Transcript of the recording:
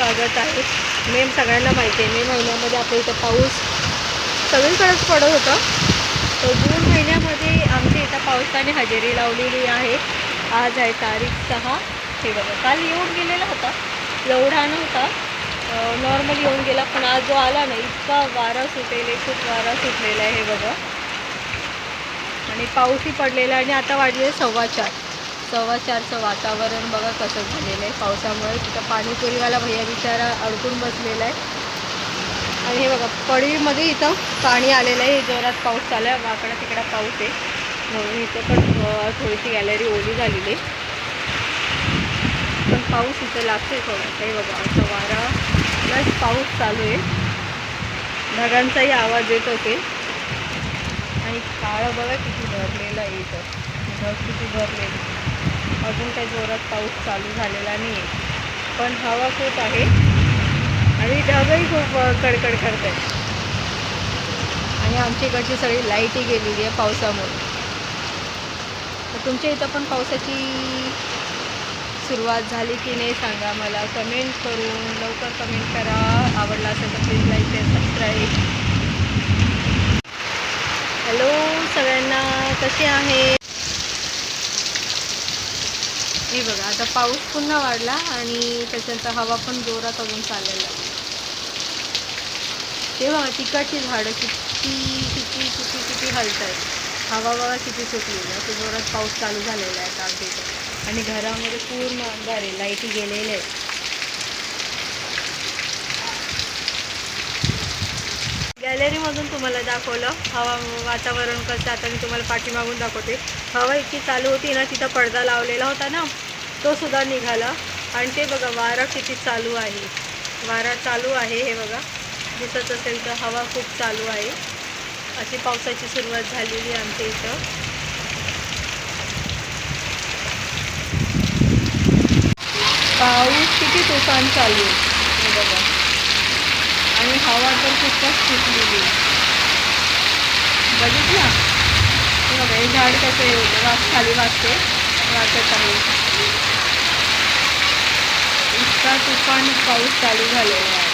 स्वागत आहे. मे सगळ्यांना माहिती आहे. मे महिन्यामध्ये आपल्या इथं पाऊस सगळीकडेच पडत होता. तर जून महिन्यामध्ये आमच्या इथं पावसाने हजेरी लावलेली आहे. आज आहे तारीख सहा. हे बघा काल येऊन गेलेला होता. एवढा नव्हता. नॉर्मल येऊन गेला पण आज जो आला ना इतका वारा सुटेल खूप वारा सुटलेला आहे हे बघा. आणि पाऊसही पडलेला आहे. आणि आता वाढले सव्वा चार. सव्वा चारचं वातावरण बघा कसं झालेलं आहे. पावसामुळे तिथं पाणीपुरीवाला भैया बिचारा अडकून बसलेला आहे. आणि हे बघा पडवीमध्ये इथं पाणी आलेलं आहे. जोरात पाऊस चालू आहे. वाकडा तिकडा पाऊस आहे. म्हणून इथं पण थोडीशी गॅलरी ओली झालेली आहे. पण पाऊस इथं लागतोय थोडासा हे बघा असं वारा. प्लस पाऊस चालू आहे. ढगांचाही आवाज येत होते. आणि काळं बघा किती भरलेलं आहे इथं. ढग किती भरलेलं. अजून काही जोरात पाऊस चालू झालेला नाही आहे पण हवा खूप आहे. आणि ढगही खूप कडकड करत आहे आणि आमच्या इकडची सगळी लाईटही गेलेली आहे पावसामुळे. तर तुमच्या इथं पण पावसाची सुरुवात झाली की नाही सांगा मला. कमेंट करून लवकर कमेंट करा. आवडला असेल तर please like share subscribe hello सगळ्यांना कसे आहे हे बघा आता पाऊस पुन्हा वाढला आणि त्याच्यानंतर हवा पण जोरात अजून चाललेला आहे. ते बघा तिकडची झाडं किती किती किती किती हलत आहेत हवा बघा किती सुटलेली आहे. असं जोरात पाऊस चालू झालेला आहे आता आमच्या आणि घरामध्ये पूर्ण अंधार आहे. लाईटी गेलेले आहेत. गॅलरीमधून तुम्हाला दाखवलं. हवा वातावरण कसं आता मी तुम्हाला पाठीमागून दाखवते. हवा इतकी चालू होती ना तिथं पडदा लावलेला होता ना तो सुद्धा निघाला. आणि ते बघा वारा किती चालू आहे. वारा चालू आहे हे बघा. दिसत असेल तर हवा खूप चालू आहे. अशी पावसाची सुरुवात झालेली आमच्या इथं. पाऊस किती तुफान चालू आहे. बघा. आणि हवा तर खूपच सुटलेली. बघितलं? बघा हे झाड कसं आहे वास खाली वाचते वाचत आहे. इतका तुफान पाऊस चालू झालेला आहे.